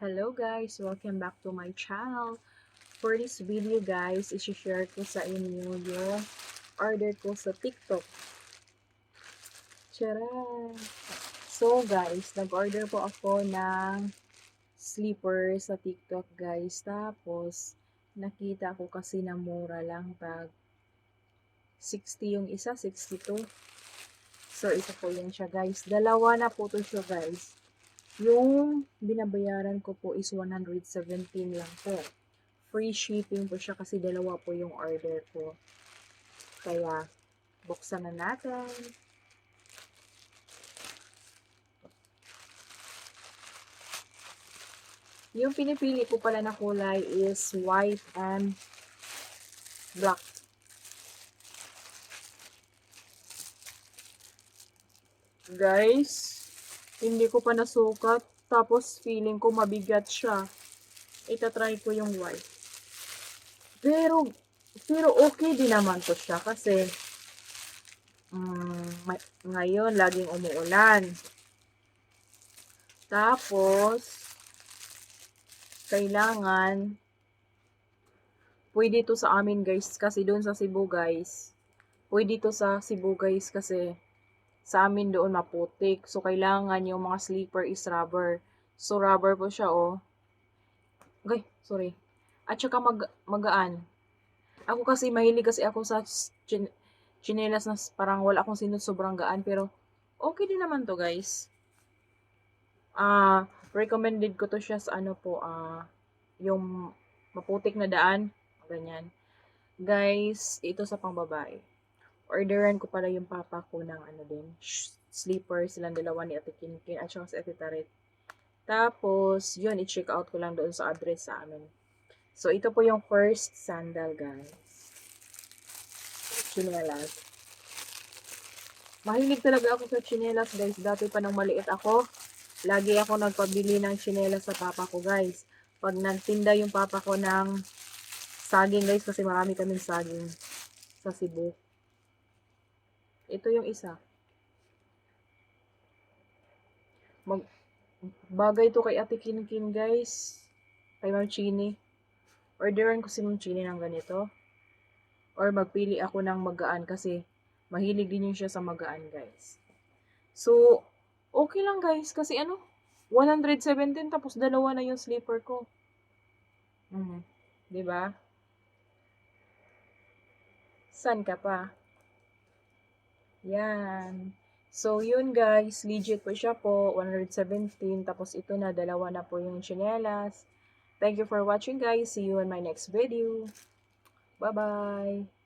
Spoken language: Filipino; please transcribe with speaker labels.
Speaker 1: Hello guys! Welcome back to my channel. For this video guys, isi-share ko sa inyo yung order ko sa TikTok. Tcharan! So guys, nag-order po ako ng sleeper sa TikTok guys. Tapos, nakita ko kasi na mura lang pag 60 yung isa, 62. So, isa po yun siya guys. Dalawa na po to siya guys. Yung binabayaran ko po is 117 lang po. Free shipping po siya kasi dalawa po yung order ko. Kaya, buksan na natin. Yung pinipili ko pala na kulay is white and black. Guys, hindi ko pa nasukat. Tapos, feeling ko mabigat siya. Itatry ko yung white. Pero, pero okay din naman to siya kasi may- ngayon, laging umuulan. Tapos, kailangan, pwede to sa amin guys, kasi doon sa Cebu guys, pwede to sa Cebu guys kasi sa amin doon maputik. So, kailangan yung mga sleeper is rubber. So, rubber po siya, oh. Okay, sorry. At saka mag magaan. Ako kasi, mahilig kasi ako sa chin chinelas na parang wala akong sinunod sobrang gaan. Pero, okay din naman to, guys. Ah, recommended ko to siya sa ano po, ah, yung maputik na daan. Ganyan. Guys, ito sa pangbabae orderan ko pala yung papa ko ng ano din, sleeper, silang dalawa ni Ate Kinkin at saka si Ate Tarit. Tapos, yun, i-check out ko lang doon sa address sa amin. So, ito po yung first sandal, guys. Chinelas. Mahilig talaga ako sa chinelas, guys. Dati pa nang maliit ako, lagi ako nagpabili ng chinelas sa papa ko, guys. Pag nagtinda yung papa ko ng saging, guys, kasi marami kaming saging sa Cebu. Ito yung isa. Mag bagay to kay Ate Kinkin, guys. Kay Ma'am Chini. Orderan ko si Ma'am Chini ng ganito. Or magpili ako ng magaan kasi mahilig din yun siya sa magaan, guys. So, okay lang, guys. Kasi ano, 117 tapos dalawa na yung sleeper ko. Mhm. 'Di ba? San ka pa? Yan. So, yun guys. Legit po siya po. 117. Tapos ito na. Dalawa na po yung chinelas. Thank you for watching guys. See you in my next video. Bye-bye.